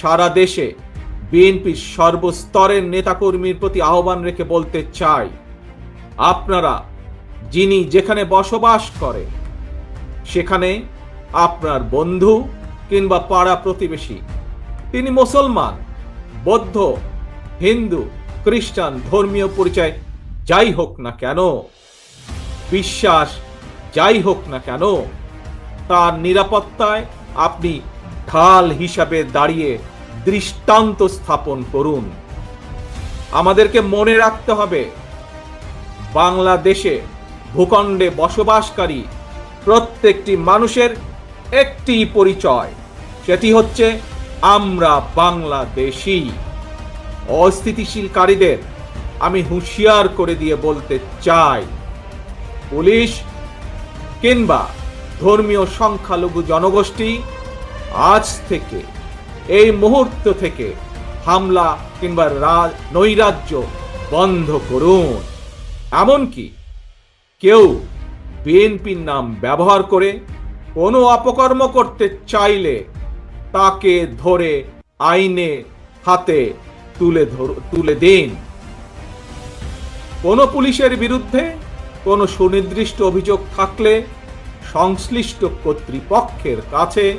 সারা দেশে বিএনপির সর্বস্তরের নেতাকর্মীর প্রতি আহ্বান রেখে বলতে চাই, আপনারা যিনি যেখানে বসবাস করে সেখানে আপনার বন্ধু কিংবা পাড়া প্রতিবেশী, তিনি মুসলমান, বৌদ্ধ, হিন্দু, খ্রিস্টান, ধর্মীয় পরিচয় যাই হোক না কেন, বিশ্বাস যাই হোক না কেন, তার নিরাপত্তায় আপনি ঢাল হিসাবে দাঁড়িয়ে দৃষ্টান্ত স্থাপন করুন। আমাদেরকে মনে রাখতে হবে, বাংলাদেশে ভূখণ্ডে বসবাসকারী প্রত্যেকটি মানুষের একটি পরিচয়, সেটি হচ্ছে আমরা বাংলাদেশি। অস্থিতিশীলকারীদের আমি হুঁশিয়ার করে দিয়ে বলতে চাই, পুলিশ কিংবা ধর্মীয় সংখ্যালঘু জনগোষ্ঠী আজ থেকে এই মুহূর্ত থেকে হামলা কিংবা নৈরাজ্য বন্ধ করুন। এমনকি কেউ বিএনপির নাম ব্যবহার করে কোনো অপকর্ম করতে চাইলে তাকে ধরে আইনে হাতে তুলে তুলে দিন। কোনো পুলিশের বিরুদ্ধে কোনো সুনির্দিষ্ট অভিযোগ থাকলে সংশ্লিষ্ট কর্তৃপক্ষের কাছে